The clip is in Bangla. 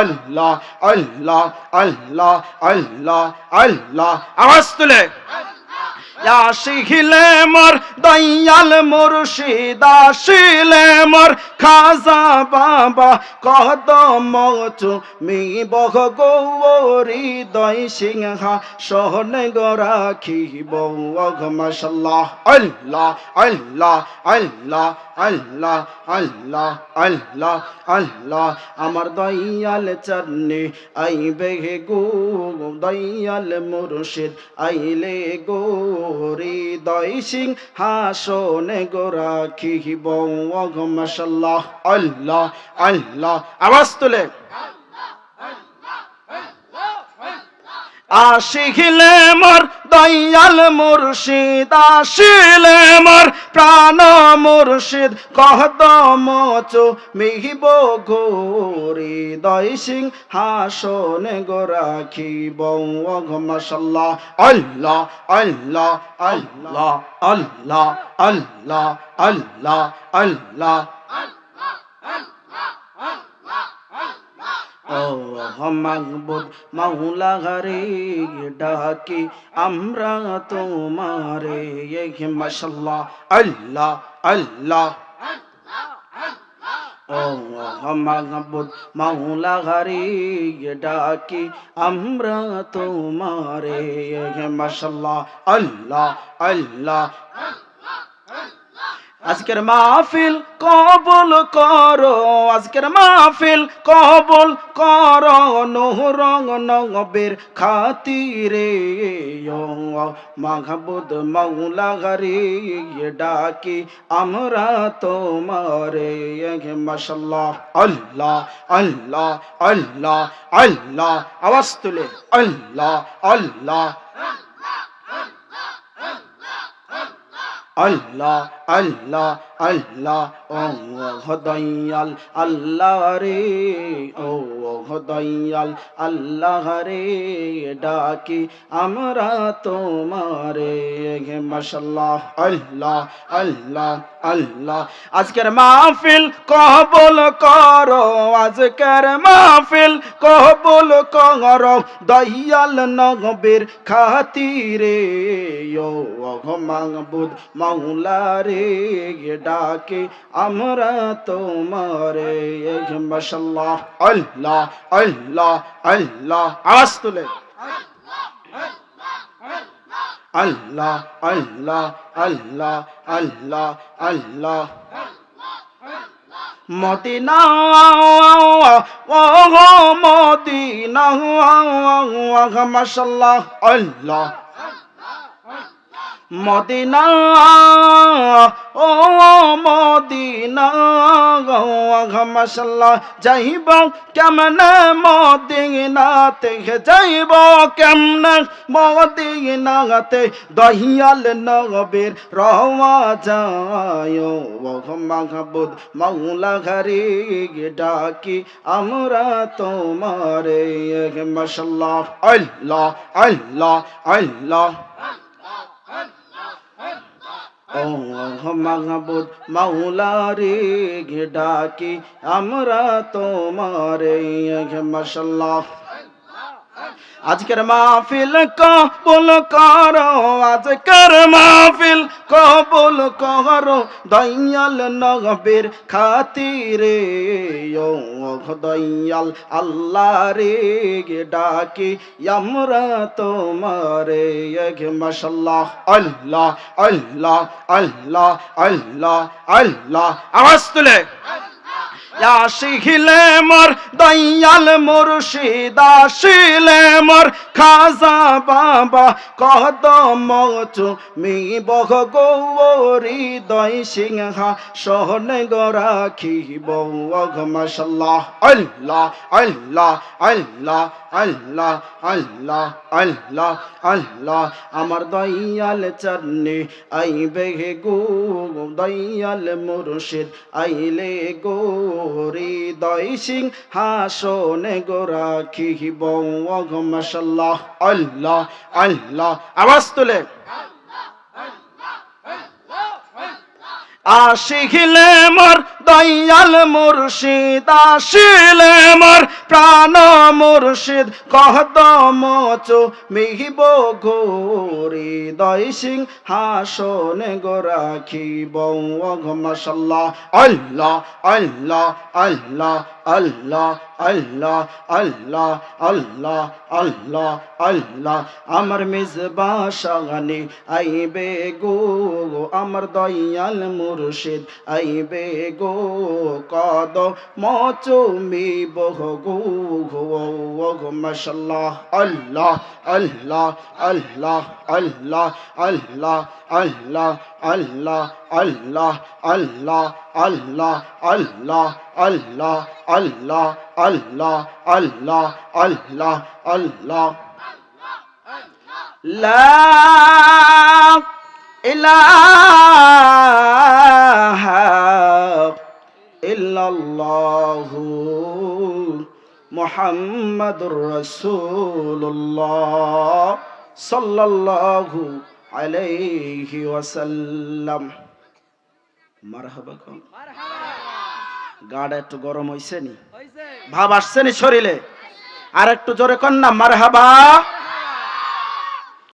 আল্লাহ আল্লাহ আল্লাহ আল্লাহ আল্লাহ আওয়াজ তুলে। শিখিলে মোর, দয়াল মুর্শিদ আসিলে মোর। খাজা বাবা কদম চুমি বহ গৌরি দয় সিংহা সোহনে গরাখিব মাশাল্লাহ। আল্লাহ আল্লাহ আল্লাহ আল্লাহ আল্লাহ আল্লাহ আল্লাহ। আমার দয়াল চরণে আইবে গো, দয়াল মুর্শিদ আইলে গো। হৃদয় সিং, হাসনে গোরা খিব মাশাল্লাহ, আল্লাহ আল্লাহ, আওয়াজ তুলে। আশিখিলে মোর দয়াল মুর্শিদ আসিলে মোর প্রাণ মুর্শিদ, কহদম চো মিহিব ঘোরি দয় সিং হাসনে হাসন গোরাখিব মাশাল্লাহ, আল্লাহ আল্লাহ আল্লাহ আল্লাহ আল্লাহ আল্লাহ আল্লাহ। মাহবুব মাওলা ঘরে ডাকি, আমরা তোমারে। মাশাল্লাহ, আল্লাহ আল্লাহ। ও মাহবুব মাওলা ঘরে ডাকি আমরা তোমারে। মাশাল্লাহ আল্লাহ আল্লাহ। আজকের মাহফিল কবুল করো, আজকের মাহফিল কবুল করো, নহরং নবের খাতিরে। মাহবুদ মৌলা গারি ডাকি আমরা তোমারে। মাশাল্লাহ, আল্লাহ আল্লাহ আল্লাহ আল্লাহ, আওয়াজ তুলে, আল্লাহ আল্লাহ আল্লাহ আল্লাহ আল্লাহ ও হদয়াল আল্লাহ রে ও হদয়াল আল্লাহ রে, ডাকি আমরা তোমারে। মাশাল্লাহ, আল্লাহ আল্লাহ আল্লাহ। আজকের মাহফিল কবুল করো, আজকের মাহফিল কবুল করো। দয়াল নগবের খাতিরে, ও মাহবুদ মাওলা রে ডাকে আমরা তোমারে। মাশাল্লাহ আল্লাহ আল্লাহ আল্লাহ, আওয়াজ আল্লাহ আল্লাহ আল্লাহ আল্লাহ আল্লাহ মদিনা ও মদিনা মাশাল্লাহ আল্লাহ। মদিনা ও মদিনা মাশাল্লাহ যাইব, কেমন মদিনাতে যাইব, কেমন মদিনাতে দহিয়াল নবের রওয়া যায়। মাহবুদ মাওলা ঘরে ডাকি, আমরা তোমারে। মাশাল্লাহ, আল্লাহ আল্লাহ আল্লাহ। মাহবুদ মাউলারি ঘে ডাকি আমরা তোমারে মাশাল্লাহ। আজকের মাহফিল কবুল করো, আজকের মাহফিল কবুল করো। দয়াল নগবের খাতিরে দয়াল আল্লাহ রে ডাকি, আমরা তোমারে মাশাল্লাহ, আল্লাহ আল্লাহ আল্লাহ আল্লাহ আল্লাহ, আওয়াজ তুলে। শিখিলে মোর দয়াল মুর্শিদ আসিলে মোর খাজা বাবা কদম চুমি বহ গৌরি দয় সিংহা সোহনে গরাখিব মাশাল্লাহ। আল্লাহ আল্লাহ আল্লাহ আল্লাহ আল্লাহ আল্লাহ আল্লাহ। আমার দয়াল চরণে আইবে গো দয়াল মুর্শিদ, আইলে গো হৃদয় সিং হাসনে গোরা খিব মাশাল্লাহ আল্লাহ আল্লাহ আওয়াজ তুলে। আশিখিলে মোর দয়াল মুর্শিদ আসিলে মোর প্রাণ মুর্শিদ, কহদম চো মিহিব গোরি দয় সিং হাসন গো রাখিব মাশাল্লাহ। আল্লাহ আল্লাহ আল্লাহ আল্লাহ আল্লাহ আল্লাহ আল্লাহ আল্লাহ আল্লাহ। আমার মিজবা শাগানি আইবে গো, আমার দয়াল মুর্শিদ আইবে গো। কদ মচুমি বহ মাশাল্লাহ আল্লাহ আল্লাহ আল্লাহ আল্লাহ আল্লাহ আল্লাহ আল্লাহ আল্লাহ আল্লাহ আল্লাহ আল্লাহ আল্লাহ আল্লাহ আল্লাহ আল্লাহ আল্লাহ আল্লাহ লা ইলাহা ইল্লাল্লাহু মুহাম্মাদুর রাসূলুল্লাহ সাল্লাল্লাহু আলাইহি ওয়াসাল্লাম। মারহাবা কম। গাড়া একটু গরম হইছে নি? ভাব আসছে নি শরীরে? আর একটু জোরে কন না মারহাবা।